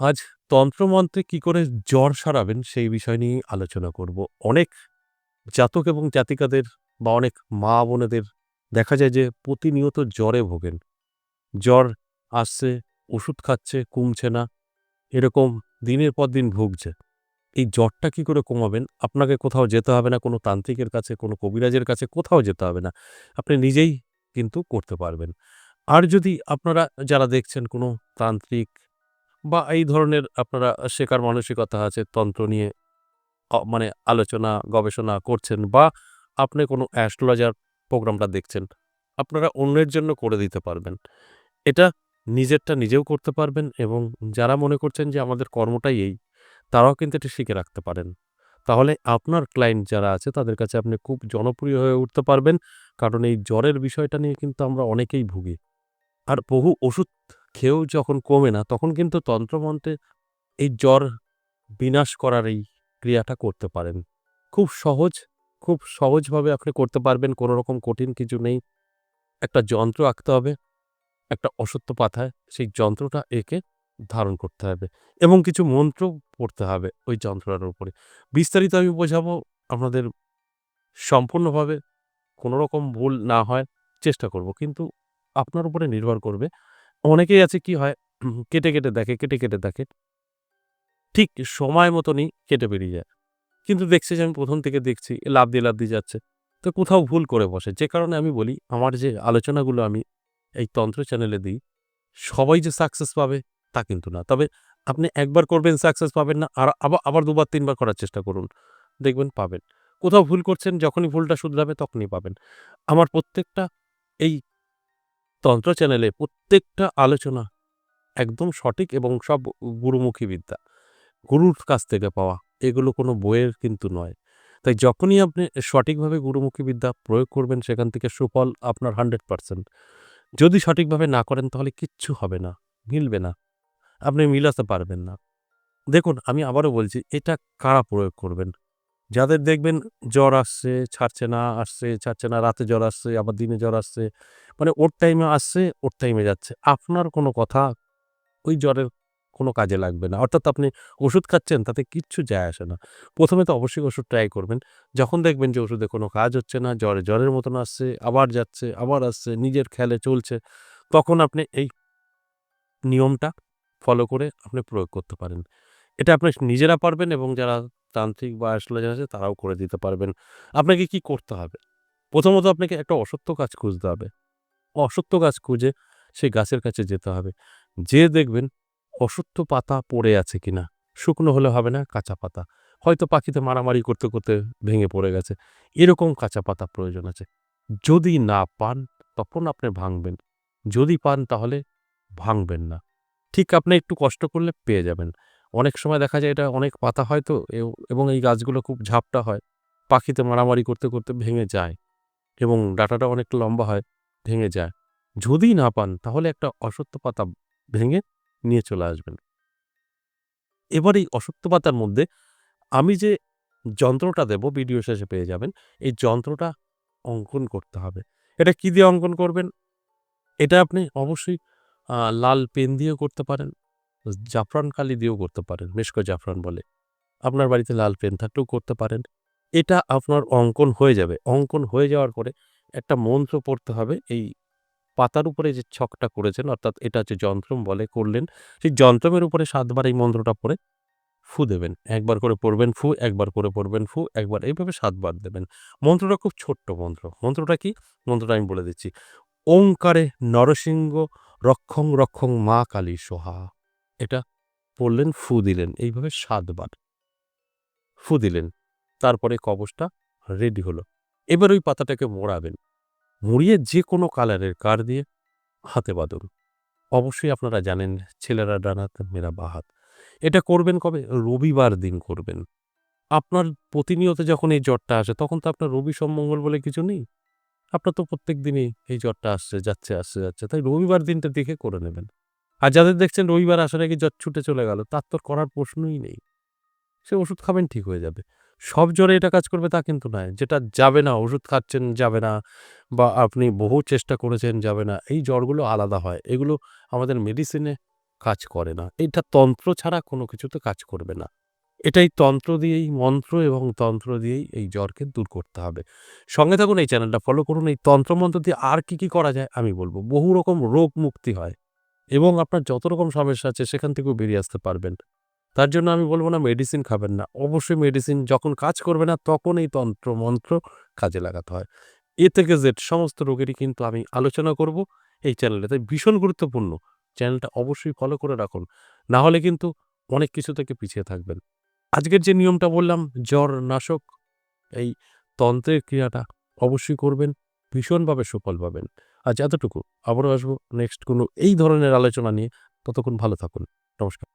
আজ তন্ত্রমন্ত্রে কি করে জ্বর সারাবেন সেই বিষয় নিয়েই আলোচনা করব। অনেক জাতক এবং জাতিকাদের বা অনেক মা-বোনেদের দেখা যায় যে প্রতিনিয়ত জ্বরে ভোগেন। জ্বর আসছে, ওষুধ খাচ্ছে, কমছে না। এরকম দিনের পর দিন ভুগছে। এই জ্বরটা কি করে কমাবেন? আপনাকে কোথাও যেতে হবে না, কোনো তান্ত্রিকের কাছে, কোনো কবিরাজের কাছে, কোথাও যেতে হবে না। আপনি নিজেই কিন্তু করতে পারবেন। আর যদি আপনারা যারা দেখছেন কোনো তান্ত্রিক বা এই ধরনের আপনারা শেখার মানসিকতা আছে তন্ত্র নিয়ে মানে আলোচনা, গবেষণা করছেন বা আপনি কোনো অ্যাস্ট্রোলজার প্রোগ্রামটা দেখছেন, আপনারা অন্যের জন্য করে দিতে পারবেন। এটা নিজেরটা নিজেও করতে পারবেন এবং যারা মনে করছেন যে আমাদের কর্মটাই এই, তারাও কিন্তু এটা শিখে রাখতে পারেন। তাহলে আপনার ক্লায়েন্ট যারা আছে তাদের কাছে আপনি খুব জনপ্রিয় হয়ে উঠতে পারবেন। কারণ এই জ্বরের বিষয়টা নিয়ে কিন্তু আমরা অনেকেই ভুগি। আর বহু ওষুধ খেয়েও যখন কমে না, তখন কিন্তু তন্ত্রমন্ত্রে এই জ্বর বিনাশ করার এই ক্রিয়াটা করতে পারেন। খুব সহজ, খুব সহজভাবে আপনি করতে পারবেন। কোনো রকম কঠিন কিছু নেই। একটা যন্ত্র আঁকতে হবে, একটা অশ্বত্থ পাতায় সেই যন্ত্রটা এঁকে ধারণ করতে হবে এবং কিছু মন্ত্র পড়তে হবে ওই যন্ত্রটার উপরে। বিস্তারিত আমি বোঝাবো আপনাদের সম্পূর্ণভাবে কোনো রকম ভুল না হয় চেষ্টা করব। কিন্তু আপনার উপরে নির্ভর করবে। অনেকেই আছে কি হয় কেটে, কেটে দেখে, কেটে, কেটে দেখে। ঠিক সময় মতনই কেটে বেরিয়ে যায়। কিন্তু দেখছি যে আমি প্রথম থেকে দেখছি লাফ দিয়ে, লাফ দিয়ে যাচ্ছে। তো কোথাও ভুল করে বসে। যে কারণে আমি বলি আমার যে আলোচনাগুলো আমি এই তন্ত্র চ্যানেলে দিই, সবাই যে সাকসেস পাবে তা কিন্তু না। তবে আপনি একবার করবেন সাকসেস পাবেন না। আর আবার আবার দুবার তিনবার করার চেষ্টা করুন। দেখবেন পাবেন। কোথাও ভুল করছেন যখনই ভুলটা শুধরাবে তখনই পাবেন। আমার প্রত্যেকটা এই তন্ত্র চ্যানেলে প্রত্যেকটা আলোচনা একদম সঠিক এবং সব গুরুমুখী বিদ্যা। গুরুর কাছ থেকে পাওয়া। এগুলো কোনো বইয়ের কিন্তু নয়। তাই যখনই আপনি সঠিকভাবে গুরুমুখী বিদ্যা প্রয়োগ করবেন সেখান থেকে সুফল আপনার 100% যদি সঠিকভাবে না করেন তাহলে কিচ্ছু হবে না, মিলবে না। আপনি মিলাতে পারবেন না। দেখুন আমি আবারও বলছি এটা কারা প্রয়োগ করবেন? যাদের দেখবেন জ্বর আসছে, ছাড়ছে না, আসছে, ছাড়ছে না, রাতে জ্বর আসছে, আবার দিনে জ্বর আসছে। মানে ওর টাইমে আসছে, ওর টাইমে যাচ্ছে। আপনার কোনো কথা ওই জ্বরের কোনো কাজে লাগবে না। অর্থাৎ আপনি ওষুধ খাচ্ছেন তাতে কিচ্ছু যায় আসে না। প্রথমে তো অবশ্যই ওষুধ ট্রাই করবেন। যখন দেখবেন যে ওষুধে কোনো কাজ হচ্ছে না, জ্বরে জ্বরের মতন আসছে, আবার যাচ্ছে, আবার আসছে, নিজের খেয়ালে চলছে, তখন আপনি এই নিয়মটা ফলো করে আপনি প্রয়োগ করতে পারেন। এটা আপনি নিজেরা পারবেন এবং যারা তান্ত্রিক বা অ্যাস্ট্রোলজার আছে তারাও করে দিতে পারবেন। আপনাকে কি করতে হবে? প্রথমত আপনাকে একটা অশ্বত্থ গাছ খুঁজতে হবে। অশ্বত্থ গাছ খুঁজে সেই গাছের কাছে যেতে হবে। যেয়ে দেখবেন অশ্বত্থ পাতা পড়ে আছে কিনা। শুকনো হলে হবে না, কাঁচা পাতা। হয়তো পাখিতে মারামারি করতে, করতে ভেঙে পড়ে গেছে। এরকম কাঁচা পাতা প্রয়োজন আছে। যদি না পান তখন আপনি ভাঙবেন। যদি পান তাহলে ভাঙবেন না। ঠিক আপনি একটু কষ্ট করলে পেয়ে যাবেন। অনেক সময় দেখা যায় এটা অনেক পাতা হয় তো এবং এই গাছগুলো খুব ঝাপটা হয়। পাখিতে মারামারি করতে, করতে ভেঙে যায় এবং ডাটাটা অনেক লম্বা হয়, ভেঙে যায়। যদি না পান তাহলে একটা অশ্বত্থ পাতা ভেঙে নিয়ে চলে আসবেন। এবার এই অশ্বত্থ পাতার মধ্যে আমি যে যন্ত্রটা দেব ভিডিও শেষে পেয়ে যাবেন। এই যন্ত্রটা অঙ্কন করতে হবে। এটা কি দিয়ে অঙ্কন করবেন? এটা আপনি অবশ্যই লাল পেন দিয়েও করতে পারেন, জাফরান কালি দিয়েও করতে পারেন। মেশকো জাফরান বলে। আপনার বাড়িতে লাল পেন থাকলেও করতে পারেন। এটা আপনার অঙ্কন হয়ে যাবে। অঙ্কন হয়ে যাওয়ার পরে একটা মন্ত্র পড়তে হবে এই পাতার উপরে যে ছকটা করেছেন অর্থাৎ এটা হচ্ছে যন্ত্রম বলে করলেন। সেই যন্ত্রমের উপরে সাতবার এই মন্ত্রটা পড়ে ফু দেবেন। একবার করে পড়বেন ফু, একবার করে পড়বেন ফু, একবার এইভাবে সাতবার দেবেন। মন্ত্রটা খুব ছোট্ট মন্ত্র। মন্ত্রটা কি? মন্ত্রটা আমি বলে দিচ্ছি। ওঙ্কারে নরসিংহ রক্ষং রক্ষং মা কালী সোহা। এটা পড়লেন, ফু দিলেন। এইভাবে সাতবার ফু দিলেন। তারপরে কবচটা রেডি হলো। এবার ওই পাতাটাকে মোড়াবেন। মুড়িয়ে যে কোনো কালারের কার দিয়ে হাতে বাঁধুন। অবশ্যই আপনারা জানেন ছেলেরা ডান হাত, মেয়েরা বাঁ হাত। এটা করবেন কবে? রবিবার দিন করবেন। আপনার প্রতিনিয়ত যখন এই জ্বরটা আসে তখন তো আপনার রবি, সোম, মঙ্গল বলে কিছু নেই। আপনার তো প্রত্যেক দিনই এই জ্বরটা আসছে, যাচ্ছে, আসছে, যাচ্ছে। তাই রবিবার দিনটা দেখে করে নেবেন। আর যাদের দেখছেন রবিবার আসার আগে জ্বর ছুটে চলে গেল তার তো করার প্রশ্নই নেই। সে ওষুধ খাবেন ঠিক হয়ে যাবে। সব জ্বরে এটা কাজ করবে তা কিন্তু নয়। যেটা যাবে না, ওষুধ খাচ্ছেন যাবে না বা আপনি বহু চেষ্টা করেছেন যাবে না। এই জ্বরগুলো আলাদা হয়। এগুলো আমাদের মেডিসিনে কাজ করে না এটা তন্ত্র ছাড়া কোনো কিছুতে কাজ করবে না এটাই তন্ত্র দিয়েই মন্ত্র এবং তন্ত্র দিয়েই এই জ্বরকে দূর করতে হবে সঙ্গে থাকুন এই চ্যানেলটা ফলো করুন এই তন্ত্রমন্ত্র দিয়ে আর কি কি করা যায় আমি বলব বহু রকম রোগ মুক্তি হয় এবং আপনার যত রকম সমস্যা আছে সেখান থেকেও বেরিয়ে আসতে পারবেন। তার জন্য আমি বলব না মেডিসিন খাবেন না। অবশ্যই মেডিসিন যখন কাজ করবে না তখন এই তন্ত্র মন্ত্র কাজে লাগাতে হয়। এ থেকে জেড সমস্ত রোগেরই কিন্তু আমি আলোচনা করব এই চ্যানেলে তাই ভীষণ গুরুত্বপূর্ণ। চ্যানেলটা অবশ্যই ফলো করে রাখুন। না হলে কিন্তু অনেক কিছু থেকে পিছিয়ে থাকবেন। আজকের যে নিয়মটা বললাম, জ্বর, নাশক, এই তন্ত্রের ক্রিয়াটা অবশ্যই করবেন। ভীষণভাবে সুফল পাবেন। আজ এতটুকু। আবারও আসব নেক্সট কোনো এই ধরনের আলোচনা নিয়ে। ততক্ষণ ভালো থাকুন। নমস্কার।